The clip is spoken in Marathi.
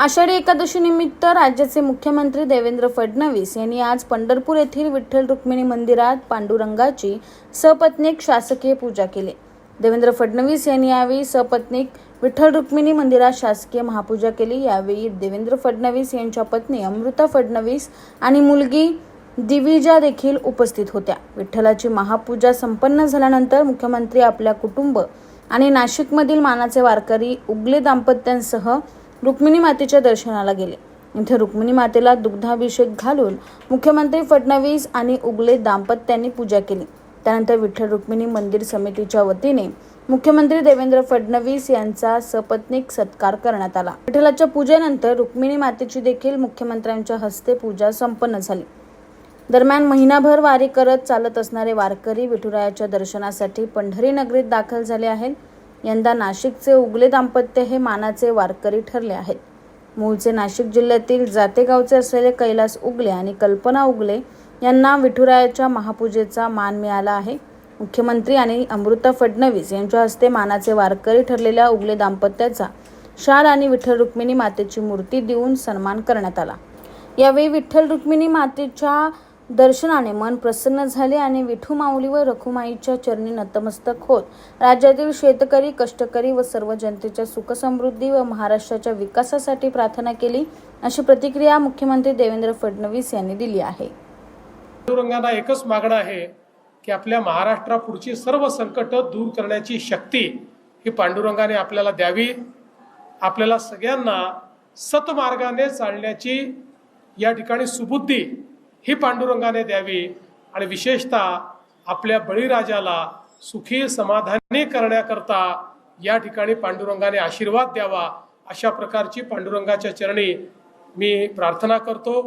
आषाढी एकादशी निमित्त राज्याचे मुख्यमंत्री देवेंद्र फडणवीस यांनी आज पंढरपूर येथील विठ्ठल रुक्मिणी मंदिरात पांडुरंगाची सपत्नीक शासकीय पूजा केली. देवेंद्र फडणवीस यांनी यावेळी सपत्नीक विठ्ठल रुक्मिणी मंदिरात शासकीय महापूजा केली. यावेळी देवेंद्र फडणवीस यांच्या पत्नी अमृता फडणवीस आणि मुलगी दिविजा देखील उपस्थित होत्या. विठ्ठलाची महापूजा संपन्न झाल्यानंतर मुख्यमंत्री आपल्या कुटुंब आणि नाशिकमधील मानाचे वारकरी उगले दाम्पत्यांसह रुक्मिणी मातेच्या दर्शनाला गेले. इथे रुक्मिणी मातेला दुग्धाभिषेक घालून मुख्यमंत्री फडणवीस आणि उगले दाम्पत्यांनी पूजा केली. त्यानंतर विठ्ठल रुक्मिणी मंदिर समितीच्या वतीने मुख्यमंत्री देवेंद्र फडणवीस यांचा सपत्नीक सत्कार करण्यात आला. विठ्ठलाच्या पूजेनंतर रुक्मिणी मातेची देखील मुख्यमंत्र्यांच्या हस्ते पूजा संपन्न झाली. दरम्यान महिनाभर वारी करत चालत असणारे वारकरी विठुरायाच्या दर्शनासाठी पंढरी नगरीत दाखल झाले आहेत. यंदा नाशिकचे उगले दाम्पत्य हे मानाचे वारकरी ठरले आहेत. मूळचे नाशिक जिल्ह्यातील जातेगावचे असलेले कैलास उगले आणि कल्पना उगले यांना विठुरायाच्या महापूजेचा मान मिळाला आहे. मुख्यमंत्री आणि अमृता फडणवीस यांच्या हस्ते मानाचे वारकरी ठरलेल्या उगले दाम्पत्याचा शाल आणि विठ्ठल रुक्मिणी मातेची मूर्ती देऊन सन्मान करण्यात आला. यावेळी विठ्ठल रुक्मिणी मातेच्या दर्शनाने मन प्रसन्न झाले आणि विठू माऊली व रखुमाईच्या चरणी नतमस्तक होत. राज्यातील शेतकरी कष्टकरी व सर्व जनतेच्या सुखसमृद्धी व महाराष्ट्राच्या विकासासाठी प्रार्थना केली अशी प्रतिक्रिया मुख्यमंत्री देवेंद्र फडणवीस यांनी दिली आहे. पांडुरंगांना एकच मागणं आहे की आपल्या महाराष्ट्रापुढची सर्व संकट दूर करण्याची शक्ती ही पांडुरंगाने आपल्याला द्यावी. आपल्याला सगळ्यांना सतमार्गाने चालण्याची या ठिकाणी सुबुद्धी ही पांडुरंगाने द्यावी आणि विशेषतः आपल्या बळीराजाला सुखी समाधानी करण्याकरता या ठिकाणी पांडुरंगाने आशीर्वाद द्यावा अशा प्रकारची पांडुरंगाच्या चरणी मी प्रार्थना करतो.